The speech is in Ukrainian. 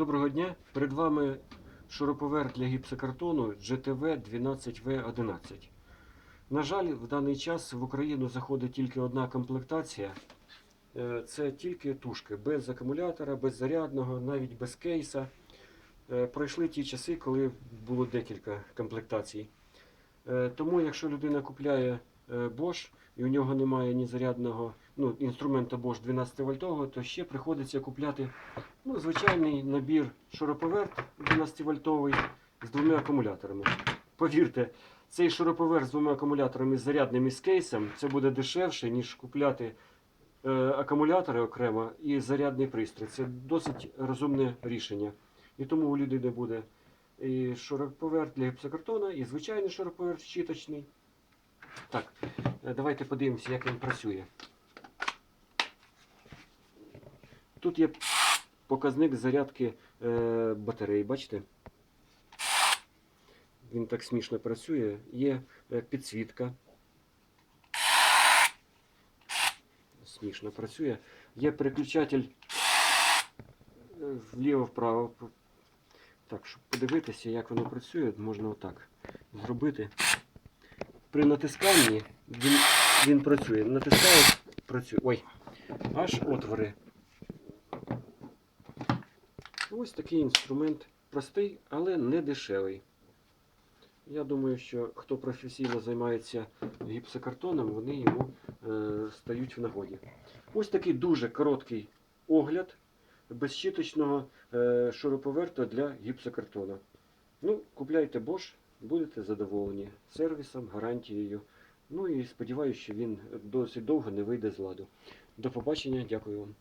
Доброго дня. Перед вами шуруповерт для гіпсокартону GTV 12V11. На жаль, в даний час в Україну заходить тільки одна комплектація. Е, Це тільки тушки, без акумулятора, без зарядного, навіть без кейса. Е, Пройшли ті часи, коли було декілька комплектацій. Е, Тому, якщо людина купляє Bosch і у нього немає ні зарядного ну, інструмента Bosch 12 вольтового, то ще приходиться купляти ну, звичайний набір шуруповерт 12 вольтовий з двома акумуляторами. Повірте, цей шуруповерт з двома акумуляторами з зарядним і з кейсом це буде дешевше, ніж купляти е, акумулятори окремо і зарядний пристрій. Це досить розумне рішення. І тому у людини буде і шуруповерт для гіпсокартона, і звичайний шуруповерт щіточний. Так, е, давайте подивимося, як він працює. Тут є показник зарядки е, батареї, бачите? Він так смішно працює. Є е, підсвітка. Смішно працює. Є переключатель вліво-вправо. Так, щоб подивитися, як воно працює, можна отак зробити. При натисканні він, він працює. Натискаю, працює. Ой, аж отвори. Ось такий інструмент простий, але не дешевий. Я думаю, що хто професійно займається гіпсокартоном, вони йому е, стають в нагоді. Ось такий дуже короткий огляд безщіточного е, шуруповерта для гіпсокартона. Ну, купляйте Bosch, будете задоволені сервісом, гарантією. Ну і сподіваюся, що він досить довго не вийде з ладу. До побачення, дякую вам.